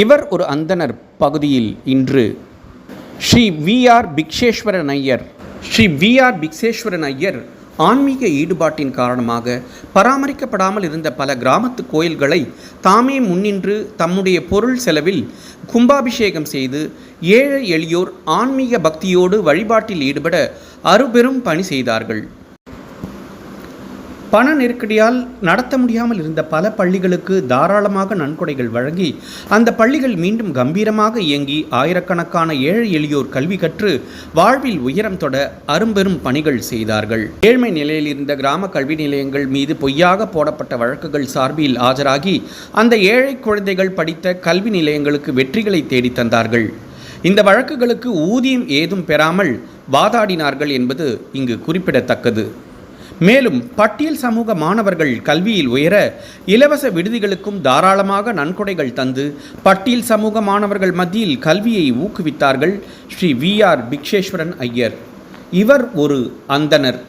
இவர் ஒரு அந்தணர் பகுதியில் இன்று. Shri V R Bikshesvaran Iyer. Shri V R Bikshesvaran Iyer ஆன்மீக ஈடுபாட்டின் காரணமாக பராமரிக்கப்படாமல் இருந்த பல கிராமத்து கோயில்களை தாமே முன்னின்று தம்முடைய பொருள் செலவில் கும்பாபிஷேகம் செய்து ஏழை எளியோர் ஆன்மீக பக்தியோடு வழிபாட்டில் ஈடுபட அருபெரும் பணி செய்தார்கள். பண நெருக்கடியால் நடத்த முடியாமல் இருந்த பல பள்ளிகளுக்கு தாராளமாக நன்கொடைகள் வழங்கி அந்த பள்ளிகள் மீண்டும் கம்பீரமாக இயங்கி ஆயிரக்கணக்கான ஏழை எளியோர் கல்வி கற்று வாழ்வில் உயரம் தொட அரும்பெரும் பணிகள் செய்தார்கள். ஏழ்மை நிலையில் இருந்த கிராம கல்வி நிலையங்கள் மீது பொய்யாக போடப்பட்ட வழக்குகள் சார்பில் ஆஜராகி அந்த ஏழை குழந்தைகள் படித்த கல்வி நிலையங்களுக்கு வெற்றிகளை தேடித் தந்தார்கள். இந்த வழக்குகளுக்கு ஊதியம் ஏதும் பெறாமல் வாதாடினார்கள் என்பது இங்கு குறிப்பிடத்தக்கது. மேலும் பட்டியல் சமூக மாணவர்கள் கல்வியில் உயர இலவச விடுதிகளுக்கும் தாராளமாக நன்கொடைகள் தந்து பட்டியல் சமூக மாணவர்கள் மத்தியில் கல்வியை ஊக்குவித்தார்கள் ஸ்ரீ வி ஆர் பிக்ஷேஸ்வரன் ஐயர். இவர் ஒரு அந்தணர்